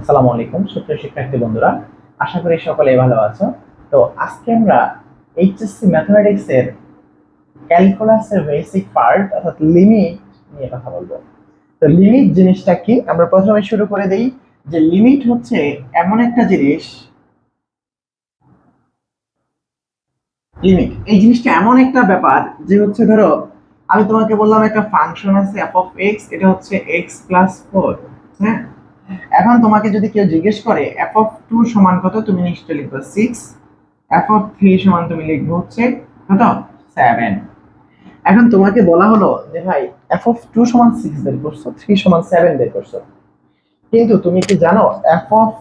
আসসালামু আলাইকুম, সুপ্রিয় শিক্ষার্থী বন্ধুরা। আশা করি সকলে ভালো আছো। তো আজকে আমরা এইচএসসি ম্যাথমেটিক্স এর ক্যালকুলাসের বেসিক পার্ট অর্থাৎ লিমিট নিয়ে কথা বলব। তো লিমিট জিনিসটা কি? আমরা প্রথমে শুরু করে দেই যে লিমিট হচ্ছে এমন একটা জিনিস লিমিট এই জিনিসটা এমন একটা ব্যাপার যে হচ্ছে ধরো, আমি তোমাকে বললাম একটা ফাংশন আছে এফ অফ এক্স এটা হচ্ছে এক্স প্লাস ফোর হ্যাঁ? এখন তোমাকে যদি কেউ জিজ্ঞেস করে এফ অফ টু সমান কত, তুমি নিশ্চয় লিখবে সিক্স এফ অফ থ্রি সমান তুমি লিখবে হচ্ছে কত? সেভেন এখন তোমাকে বলা হলো যে, ভাই এফ অফ টু সমান সিক্স বের করছ থ্রি সমান সেভেন বের করছ। কিন্তু তুমি কি জানো এফ অফ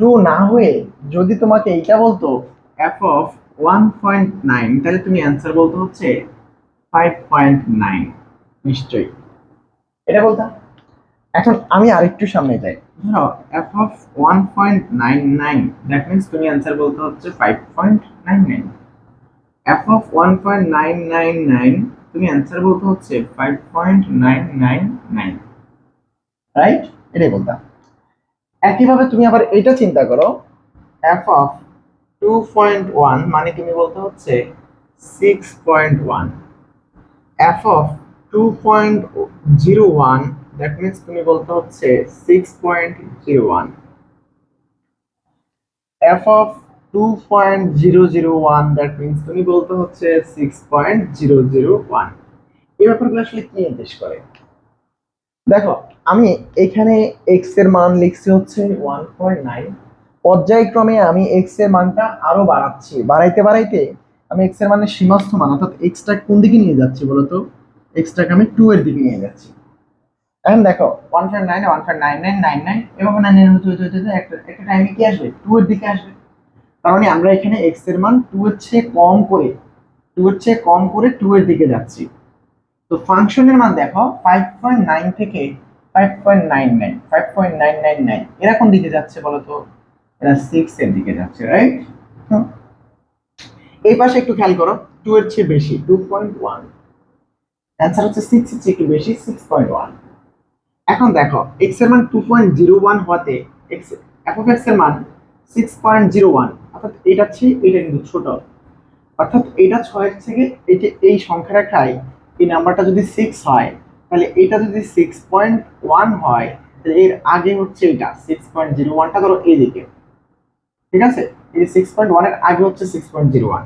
টু না হয়ে যদি তোমাকে এইটা বলতো F of one point nine তাহলে তুমি অ্যান্সার বলতে হচ্ছে ফাইভ পয়েন্ট নাইন নিশ্চয়ই। এটা বলতাম এখন আমি আরেকটু সামনে যাই। ধরো F of one point nine nine that means তুমি অ্যান্সার বলতে হচ্ছে five point nine nine F of one point nine nine nine তুমি অ্যান্সার বলতে হচ্ছে five point nine nine nine right এটাই বলতাম একইভাবে তুমি আবার এটা চিন্তা করো। F of two point one মানে তুমি বলতে হচ্ছে six point one F of two point zero one that means তুমি বলতে হচ্ছে six point zero one F of two point zero zero that means তুমি বলতে হচ্ছে six point zero zero one এই ব্যাপারগুলো আসলে কি নির্দেশ করে? দেখো, আমি এখানে এক্সের মান লিখছি হচ্ছে ওয়ান পয়েন্ট নাইন পর্যায়ক্রমে আমি এক্সের মানটা আরও বাড়াচ্ছি। বাড়াইতে বাড়াইতে আমি এক্সের মানের সীমাস্থ মান, অর্থাৎ এক্সটা কোন দিকে নিয়ে যাচ্ছি বলতো? এক্সটাকে আমি টু এর দিকে নিয়ে যাচ্ছি। এখন দেখো one point nine one point nine nine nine nine এভাবে নাইন নাইন হতে হতে হতে একটা একটা টাইমে কি আসবে? টু এর দিকে আসবে। তার মানে আমরা এখানে এক্সের মান টু এর চেয়ে কম করে টু এর চেয়ে কম করে টু এর দিকে যাচ্ছি। তো ফাংশনের মান দেখো ফাইভ পয়েন্ট নাইন থেকে five point nine nine five point nine nine nine এরা কোন দিকে যাচ্ছে বলো তো? এরা সিক্স এর দিকে যাচ্ছে রাইট এই পাশে একটু খেয়াল করো টু এর চেয়ে বেশি টু পয়েন্ট ওয়ান অ্যান্সার হচ্ছে সিক্স এর চেয়ে একটু বেশি সিক্স পয়েন্ট ওয়ান এখন দেখো এক্সের মান টু পয়েন্ট জিরো ওয়ান হতে এক্সের মান সিক্স পয়েন্ট জিরো ওয়ান অর্থাৎ এটা চেয়ে এটা কিন্তু ছোট। অর্থাৎ এটা ছয়ের থেকে এটা, এই সংখ্যা রেখায় এই নাম্বারটা যদি সিক্স হয়, তাহলে এটা যদি সিক্স পয়েন্ট ওয়ান হয়, তাহলে এর আগে হচ্ছে এটা সিক্স পয়েন্ট জিরো ওয়ানটা ধরো ঠিক আছে? এই সিক্স পয়েন্ট ওয়ানের আগে হচ্ছে সিক্স পয়েন্ট জিরো ওয়ান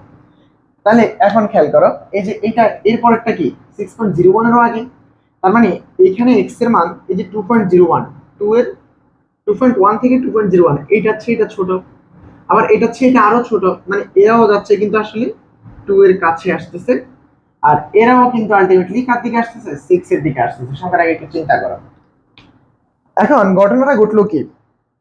তাহলে এখন খেয়াল করো, এই যে এটা এরপর একটা কি সিক্স পয়েন্ট জিরো ওয়ানেরও আগে। তার মানে এখানে এক্সের মান এই যে two point zero one two এর টু পয়েন্ট ওয়ান থেকে টু পয়েন্ট জিরো ওয়ান এইটা হচ্ছে এটা ছোট। আবার এটা হচ্ছে এটা আরও ছোট। মানে এরাও যাচ্ছে কিন্তু আসলে টু এর কাছে আসতেছে। আর এরাও কিন্তু আলটিমেটলি কার দিকে আসতেছে? সিক্স এর দিকে আসতেছে। সংখ্যার আগে একটু চিন্তা করো। এখন ঘটনাটা ঘটলো কি?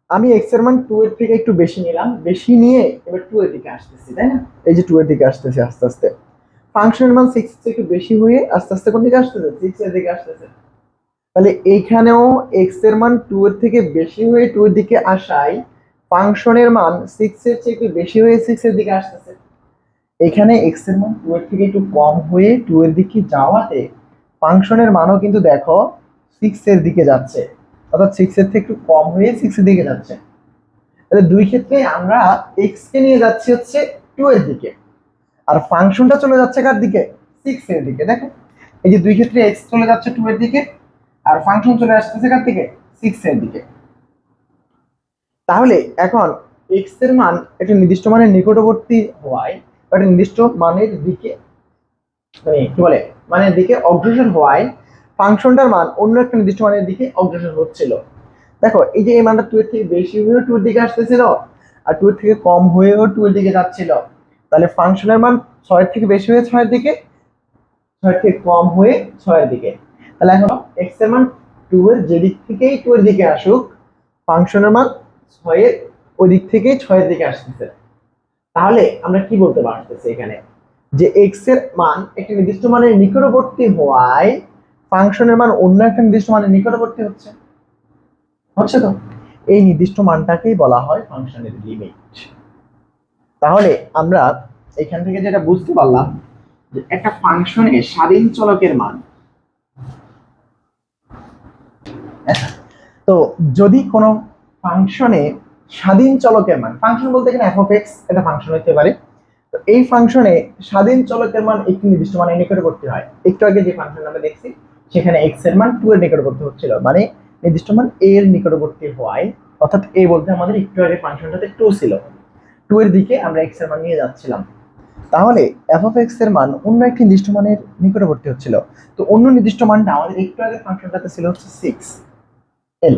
আমি এক্সের মান টু এর থেকে একটু বেশি নিলাম। বেশি নিয়ে এবার টু এর দিকে আসতেছি, তাই না? এই যে টু এর দিকে আসতেছে আস্তে আস্তে। ফাংশনের মান সিক্স একটু বেশি হয়ে আস্তে আস্তে কোন দিকে আসতেছে? সিক্স এর দিকে আসতেছে। তাহলে এইখানেও এক্সের মান টু এর থেকে বেশি হয়ে টু এর দিকে আসায় ফাংশনের মান সিক্স এর চেয়ে একটু বেশি হয়ে সিক্স এর দিকে আসতেছে। এখানে এক্সের মান টু এর থেকে একটু কম হয়ে টু এর দিকে যাওয়াতে ফাংশনের মানও কিন্তু দেখো সিক্স এর দিকে যাচ্ছে। অর্থাৎ সিক্স এর থেকে একটু কম হয়ে সিক্স এর দিকে যাচ্ছে। তাহলে দুই ক্ষেত্রে আমরা এক্স কে নিয়ে যাচ্ছি হচ্ছে টু এর দিকে। আর ফাংশনটা চলে যাচ্ছে কার দিকে? সিক্স এর দিকে, দেখো। এই যে দুই ক্ষেত্রে এক্স চলে যাচ্ছে টু এর দিকে, আর ফাংশন চলে আসতেছে কার দিকে? সিক্স এর দিকে। তাহলে এখন এক্সের মান একটা নির্দিষ্ট মানের নিকটবর্তী হওয়ায় একটা নির্দিষ্ট মানের দিকে মানে কি বলে, মানের দিকে অগ্রসর হওয়ায় ফাংশনটার মান অন্য একটা নির্দিষ্ট মানের দিকে অগ্রসর হচ্ছিল। দেখো, এই যে এই মানটা টু এর থেকে বেশি হয়েও টু এর দিকে আসতেছিল, আর টু এর থেকে কম হয়েও টু এর দিকে যাচ্ছিল। তাহলে ফাংশনের মান ছয়ের থেকে বেশি হয়ে ছয়ের দিকে, ছয়ের থেকে কম হয়ে ছয়ের দিকে। তাহলে এখন এক্সের মান টু এর যেদিক থেকেই টু এর দিকে আসুক ফাংশনের মান ছয়ের ওই দিক থেকেই ছয়ের দিকে আসতেছে। তাহলে আমরা কি বলতে পারতেছি এখানে? যে এক্সের মান একটি নির্দিষ্ট মানের নিকটবর্তী হওয়ায় ফাংশনের মান অন্য একটা নির্দিষ্ট মানের নিকটবর্তী হচ্ছে। হচ্ছে তো? এই নির্দিষ্ট মানটাকেই বলা হয় ফাংশনের লিমিট তাহলে আমরা এখান থেকে যেটা বুঝতে পারলাম, যে একটা ফাংশনের স্বাধীন চলকের মান। তো যদি কোনো ফাংশনে স্বাধীন চলকের মান ফাংশন বলতে এখানে এফ এক্স এটা ফাংশন হতে পারে। তো এই ফাংশনে স্বাধীন চলকের মান একটি নির্দিষ্ট মানের নিকটবর্তী হয়। একটু আগে যে ফাংশন আমরা দেখছি, সেখানে এক্সের মান টু এর নিকটবর্তী হচ্ছিল। মানে নির্দিষ্ট মান a এর নিকটবর্তী হওয়ায় অর্থাৎ এ বলতে আমাদের একটু আগে ফাংশনটাতে টু ছিল। টু এর দিকে আমরা এক্সের মান নিয়ে যাচ্ছিলাম। তাহলে এফ অফ এক্সের মান অন্য একটি নির্দিষ্ট মানের নিকটবর্তী হচ্ছিল। তো অন্য নির্দিষ্ট মানটা আমাদের একটু আগে ফাংশনটাতে ছিল হচ্ছে সিক্স এল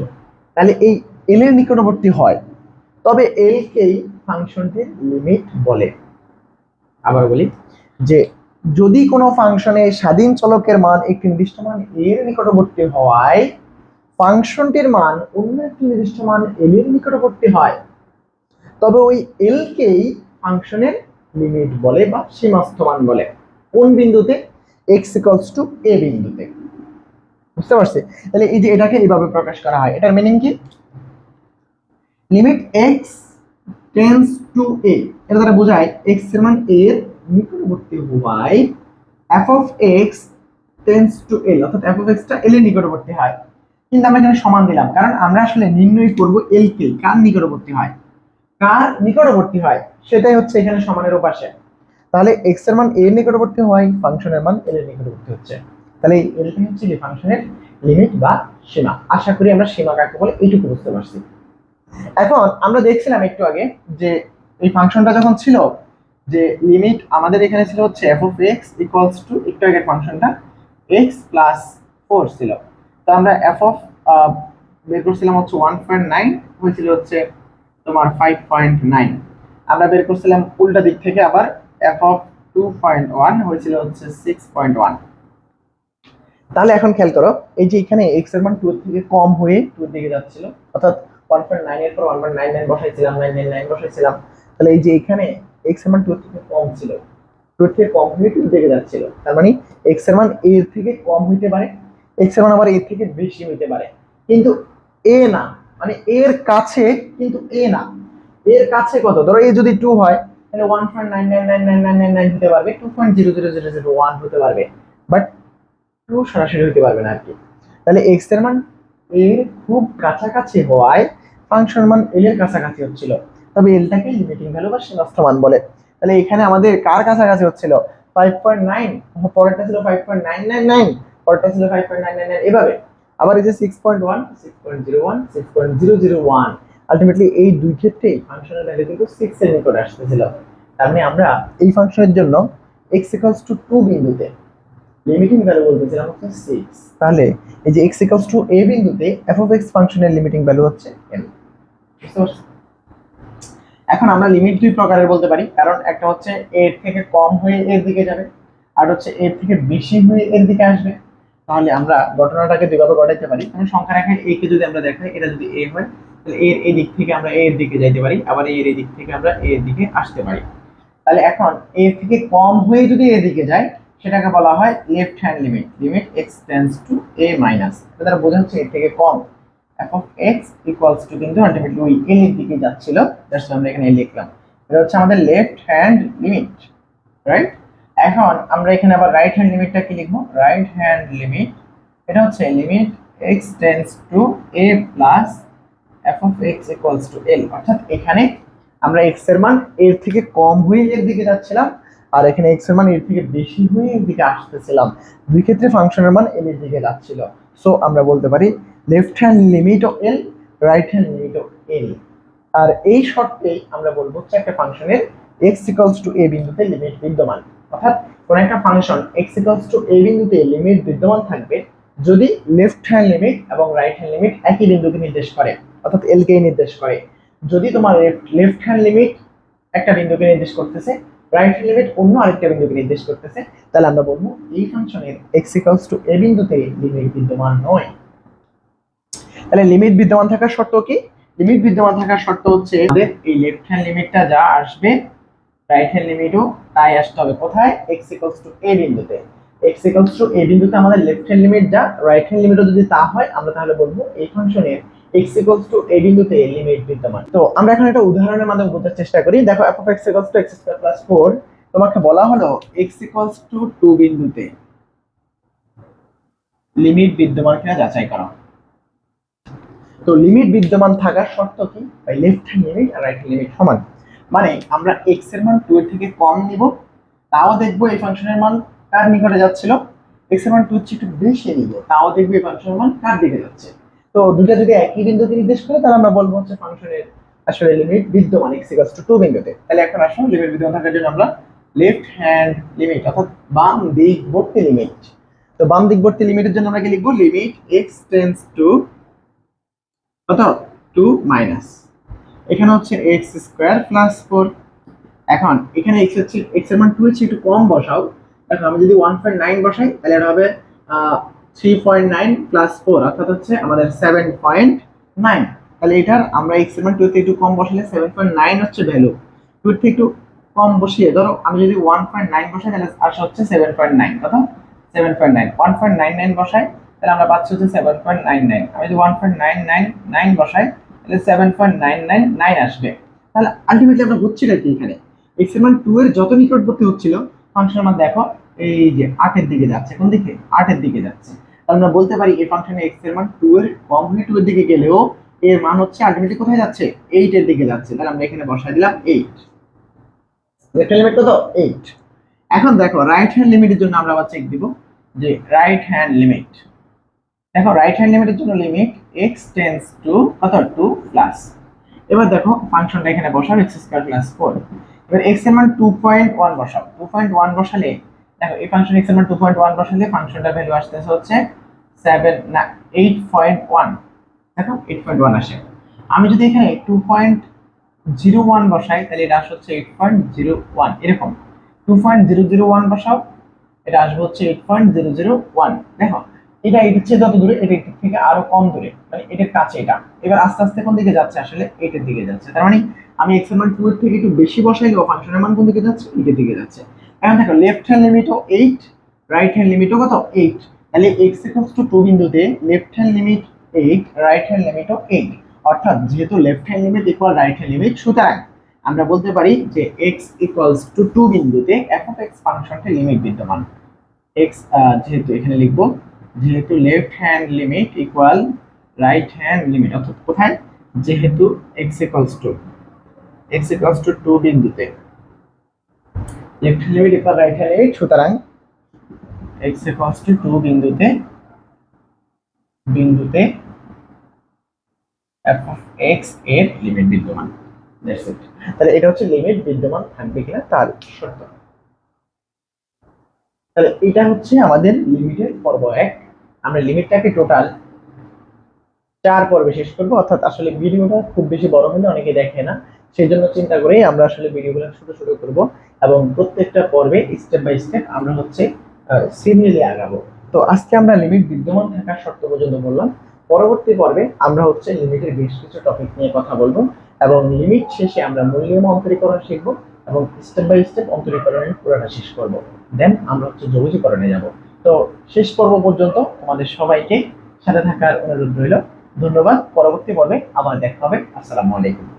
তাহলে এই এল এর নিকটবর্তী হয়। তবে এল কেই ফাংশনটির লিমিট বলে। আবার বলি যে যদি কোনো ফাংশনে স্বাধীন চলকের মান একটি নির্দিষ্ট মান এর নিকটবর্তী হওয়ায় ফাংশনটির মান অন্য একটি নির্দিষ্ট মান এল এর নিকটবর্তী হয়। তবে ওই এল কেই ফাংশনের লিমিট বলে বা সীমাস্থ মান বলে। কোন বিন্দুতে? এক্স ইকলস টু এ বিন্দুতে। বুঝতে পারছি? তাহলে এই যে এটাকে এইভাবে প্রকাশ করা হয়, এটার মিনিং কি? Limit X tends to A এটা দ্বারা বোঝায় এক্সের মান a এর নিকটবর্তী হওয়ায় F of X tends to L অর্থাৎ এফ অফ এক্সটা এল এর নিকটবর্তী হয়। কিন্তু আমরা এখানে সমান দিলাম, কারণ আমরা আসলে নির্ণয় করব এল কে কার নিকটবর্তী হয়? কার নিকটবর্তী হয়? সেটাই হচ্ছে এখানে সমানের ওপাশে। তাহলে এক্সের মান এর নিকটবর্তী হয় ফাংশনের মান এর নিকটবর্তী হচ্ছে। তাহলে এলটা হচ্ছে কি ফাংশনের লিমিট বা সীমা। আশা করি আমরা সীমা কাকে বলে এইটুকু বুঝতে পারছি। এখন আমরা দেখছিলাম একটু আগে যে এই ফাংশনটা যখন ছিল, যে লিমিট আমাদের এখানে ছিল হচ্ছে F of X equals to একটু আগের ফাংশনটা এক্স প্লাস ফোর ছিল। তো আমরা এফ অফ বের করছিলাম হচ্ছে ওয়ান পয়েন্ট নাইন হয়েছিল হচ্ছে তোমার ফাইভ পয়েন্ট নাইন আমরা বের করছিলাম উল্টা দিক থেকে আবার F of two point one হয়েছিল হচ্ছে সিক্স পয়েন্ট ওয়ান তাহলে এখন খেয়াল করো, এই যে এখানে এক্সের মান টু থেকে কম হয়ে টু দিকে যাচ্ছিল, অর্থাৎ ওয়ান পয়েন্ট নাইন এর পর ওয়ান পয়েন্ট নাইন নাইন বসাইছিলাম নাইন নাইন নাইন বসাইছিলাম, তাহলে এই যে এখানে এক্সের মান টু থেকে কম ছিল টু থেকে কম হয়ে টু দিকে যাচ্ছিল, তার মানে এক্সের মান এর থেকে কম হইতে পারে এক্সের মান আবার এর থেকে বেশি হইতে পারে, কিন্তু এ না মানে এর কাছে কিন্তু এ না। এর কাছে কত? ধরো এ যদি টু হয়, তাহলে one point nine nine nine nine nine nine nine হতে পারবে two point zero zero zero zero one হতে পারবে। বাট টু সরাসরি হতে পারবে না আর কি তাহলে এক্সের মান এর খুব কাছাকাছি হওয়ায় ফাংশন মান এল এর কাছাকাছি হচ্ছিল। তবে এলটাকে লিমিটিং ভ্যালু বা সীমাস্থ মান বলে। তাহলে এখানে আমাদের কার কাছাকাছি হচ্ছিল? ফাইভ পয়েন্ট নাইন পরেরটা ছিল five point nine nine nine পরেরটা ছিল five point nine nine nine এভাবে। আবার এই যে six point one six point zero one six point zero zero one ultimately এই দুই ক্ষেত্রেই ফাংশনের ভ্যালু কিন্তু সিক্স এর নিকট আসতেছিল। তার মানে আমরা এই ফাংশনের জন্য এক্স ইকুয়ালস টু টু বিন্দুতে লিমিটিং ভ্যালু বলতেছিলাম হচ্ছে সিক্স তাহলে এই যে এক্স ইকুয়ালস টু এ বিন্দুতে এফ অফ এক্স ফাংশনের লিমিটিং ভ্যালু হচ্ছে এন এখন আমরা লিমিট দুই প্রকারের বলতে পারি, কারণ একটা হচ্ছে এর থেকে কম হয়ে এর দিকে যাবে, আর হচ্ছে এর থেকে বেশি হয়ে এর দিকে আসবে। তাহলে আমরা ঘটনাটাকে দুইভাবে ঘটাইতে পারি। যেমন সংখ্যা রেখায় এ কে যদি আমরা দেখাই, এটা যদি এ হয়, তাহলে এর এই দিক থেকে আমরা এর দিকে যাইতে পারি, আবার এর এই দিক থেকে আমরা এর দিকে আসতে পারি। তাহলে এখন এর থেকে কম হয়ে যদি এর দিকে যায়, সেটাকে বলা হয় left hand limit limit X tends to A minus দ্বারা বোঝা হচ্ছে এর থেকে কম। অফ এক্স ইকুয়ালস টু কিন্তু আলটিমেটলি ওই এল এর দিকে যাচ্ছিল জাস্ট আমরা এখানে এ লিখলাম। এটা হচ্ছে আমাদের লেফট হ্যান্ড লিমিট রাইট এখন আমরা এখানে আবার রাইট হ্যান্ড লিমিটটা কি লিখব? রাইট হ্যান্ড লিমিট এটা হচ্ছে limit X tends to A plus F of X equals to L অর্থাৎ এখানে আমরা এক্সের মান এর থেকে কম হয়ে এর দিকে যাচ্ছিলাম, আর এখানে এক্সের মান এর থেকে বেশি হয়ে এর দিকে আসতেছিলাম। দুই ক্ষেত্রে ফাংশনের মান এল এর দিকে যাচ্ছিল। সো আমরা বলতে পারি লেফট হ্যান্ড লিমিট ও এল রাইট হ্যান্ড লিমিট ও এল আর এই শর্তেই আমরা বলব হচ্ছে একটা ফাংশনের এক্স ইকুয়ালস টু এ বিন্দুতে লিমিট বিদ্যমান। অর্থাৎ কোন একটা function X equals to A বিন্দুতে লিমিট বিদ্যমান থাকবে যদি লেফট হ্যান্ড লিমিট এবং রাইট হ্যান্ড লিমিট একই বিন্দুকে নির্দেশ করে, অর্থাৎ এল কে নির্দেশ করে। যদি তোমার লেফট হ্যান্ড লিমিট একটা বিন্দুকে নির্দেশ করতেছে রাইট হ্যান্ড লিমিট অন্য আরেকটা বিন্দুকে নির্দেশ করতেছে, তাহলে আমরা বলব এই ফাংশনের এক্স ইকুয়ালস টু এ বিন্দুতে লিমিট বিদ্যমান নয়। তাহলে লিমিট বিদ্যমান থাকার শর্ত কি? লিমিট বিদ্যমান থাকার শর্ত হচ্ছে এই লেফট হ্যান্ড লিমিটটা যা আসবে রাইট হ্যান্ড লিমিটও তাই আসতে হবে কোথায়? ইকুয়ালস টু এ বিন্দুতে। ইকুয়ালস টু এ বিন্দুতে আমাদের লেফট হ্যান্ড লিমিট যা রাইট হ্যান্ড লিমিটও যদি তা হয়, আমরা তাহলে বলব এই ফাংশনের টু এ বিন্দুতে লিমিট বিদ্যমান। তো আমরা এখন একটা উদাহরণের মাধ্যমে বোঝার চেষ্টা করি। দেখো X equals to X square plus four তোমাকে বলা হলো ইকুয়ালস টু টু বিন্দুতে লিমিট বিদ্যমান কিনা যাচাই করো। তো লিমিট বিদ্যমান থাকার শর্ত কি? লেফট হ্যান্ড লিমিট আর রাইট হ্যান্ড লিমিট সমান। মানে আমরা এক্সের মান টু এর থেকে কম নিব, তাও দেখব এই ফাংশনের মান কার নিকটে যাচ্ছিল? এক্সের মান টু হচ্ছে একটু বেশি নিব, তাও দেখব এই ফাংশনের মান কার দিকে যাচ্ছে? তো দুটো যদি একই বিন্দুতে নির্দেশ করে, তাহলে আমরা বলব হচ্ছে ফাংশনের আসলে লিমিট বিদ্যমান টু টু বিন্দুতে। তাহলে এখন আসুন লিমিট বিদ্যমান থাকার জন্য আমরা লেফট হ্যান্ড লিমিট অর্থাৎ বাম দিকবর্তী লিমিট তো বাম দিকবর্তী লিমিটের জন্য আমরা কি লিখব? লিমিট এক্স টেন্স টু কত? টু মাইনাস এখানে হচ্ছে এক্স স্কোয়ার প্লাস ফোর এখন এখানে এক্স হচ্ছে এক্সের মান টু হচ্ছে একটু কম বসাও। এখন আমি যদি ওয়ান পয়েন্ট নাইন বসাই, তাহলে এটা হবে three point nine plus four অর্থাৎ হচ্ছে আমাদের সেভেন পয়েন্ট নাইন তাহলে এটার আমরা এক্সের মান টু থেকে একটু কম বসালে সেভেন পয়েন্ট নাইন হচ্ছে ভ্যালু টু থেকে একটু কম বসিয়ে, ধরো, আমি যদি ওয়ান পয়েন্ট নাইন বসাই, তাহলে আসা হচ্ছে সেভেন পয়েন্ট নাইন কত seven point nine one point nine nine বসাই, তাহলে আমরা পাচ্ছি হচ্ছে সেভেন পয়েন্ট নাইন নাইন আমি যদি one point nine nine nine বসাই তাহলে seven point nine nine nine আসবে। তাহলে আলটিমেটলি আমরা হচ্ছিল কি এখানে? এক্সের মান টু এর যত নিকটবর্তী হচ্ছিল ফাংশনের মান দেখো, এই যে আটের দিকে যাচ্ছে, কোন দিকে? আটের দিকে যাচ্ছে। তাহলে আমরা বলতে পারি এই ফাংশনে এক্সের মান টু এর কম হয়ে টু এর দিকে গেলেও এর মান হচ্ছে আলটিমেটলি কোথায় যাচ্ছে? এইট এর দিকে যাচ্ছে। তাহলে আমরা এখানে বসাই দিলাম এইট একটা লিমিট কত? এইট এখন দেখো রাইট হ্যান্ড লিমিটের জন্য আমরা আবার চেক দিব যে রাইট হ্যান্ড লিমিট দেখো রাইট হ্যান্ড লিমিটের জন্য লিমিট এক্স টেন্স টু কত টু প্লাস এবার দেখো ফাংশনটা এখানে বসাও এক্স স্কোয়ার প্লাস ফোর এবার এক্সের মান টু পয়েন্ট ওয়ান বসাও। টু পয়েন্ট ওয়ান বসালে, দেখো এই ফাংশন এক্সের মান টু পয়েন্ট ওয়ান বসালে ফাংশনটা ভ্যালু আসতেছে হচ্ছে সেভেন না এইট পয়েন্ট ওয়ান দেখো এইট পয়েন্ট ওয়ান আসে। আমি যদি এখানে টু পয়েন্ট জিরো ওয়ান বসাই, তাহলে এটা আসবে হচ্ছে এইট পয়েন্ট জিরো ওয়ান এরকম। Two point zero zero one বসাও, এটা আসবে হচ্ছে eight point zero zero one দেখো এটা এটির চেয়ে যত দূরে, এটা এটির থেকে আরও কম দূরে। মানে এটার কাছে এটা। এবার আস্তে আস্তে কোন দিকে যাচ্ছে আসলে? এইটের দিকে যাচ্ছে। তার মানে আমি এক্সের মান টু এর থেকে একটু বেশি বসাই বসাইলেও ফাংশনের মান কোন দিকে যাচ্ছে? এইটের দিকে যাচ্ছে। এখন দেখো লেফট হ্যান্ড লিমিটও এইট রাইট হ্যান্ড লিমিটও কত? এইট তাহলে এক্স ইকুয়ালস টু টু বিন্দুতে left hand limit eight right hand লিমিটও eight অর্থাৎ যেহেতু left hand limit equal right hand limit সুতরাং আমরা বলতে পারি যে এক্স ইকুয়ালস টু টু বিন্দুতে এফ অফ এক্স ফাংশনটি লিমিট বিদ্যমান। এক্স যেহেতু এখানে লিখব যেহেতু left hand limit equal right hand limit অর্থাৎ কোথায়? যেহেতু X equals to X equals to two বিন্দুতে। Left hand limit equal right hand limit সুতরাং এক্স ইকুয়ালস টু টু বিন্দুতে বিন্দুতে এফ অফ এক্সের লিমিট বিদ্যমান। That's it. তাহলে এটা হচ্ছে লিমিট বিদ্যমান থাকবে কিনা তার শর্ত। তাহলে এটা হচ্ছে আমাদের লিমিটের পর্ব এক। আমরা লিমিটটাকে টোটাল চার পর্বে শেষ করব, অর্থাৎ আসলে ভিডিওটা খুব বেশি বড় হলে অনেকে দেখে না। সেই জন্য চিন্তা করেই আমরা আসলে ভিডিওগুলো ছোট ছোট করব এবং প্রত্যেকটা পর্বে স্টেপ বাই স্টেপ আমরা হচ্ছে সিরিয়ালি আগাবো। তো আজকে আমরা লিমিট বিদ্যমান থাকার শর্ত পর্যন্ত বললাম। পরবর্তী পর্বে আমরা হচ্ছে লিমিটের বেশ কিছু টপিক নিয়ে কথা বলব এবং লিমিট শেষে আমরা মূল্যায়ন অন্তরীকরণ শিখব। এবং স্টেপ বাই স্টেপ অন্তরীকরণের পুরোটা শেষ করব। দেন আমরা হচ্ছে যোগীকরণে যাব। তো শেষ পর্ব পর্যন্ত আমাদের সবাইকে সাথে থাকার অনুরোধ রইল। ধন্যবাদ। পরবর্তী পর্বে আবার দেখা হবে। আসসালামু আলাইকুম।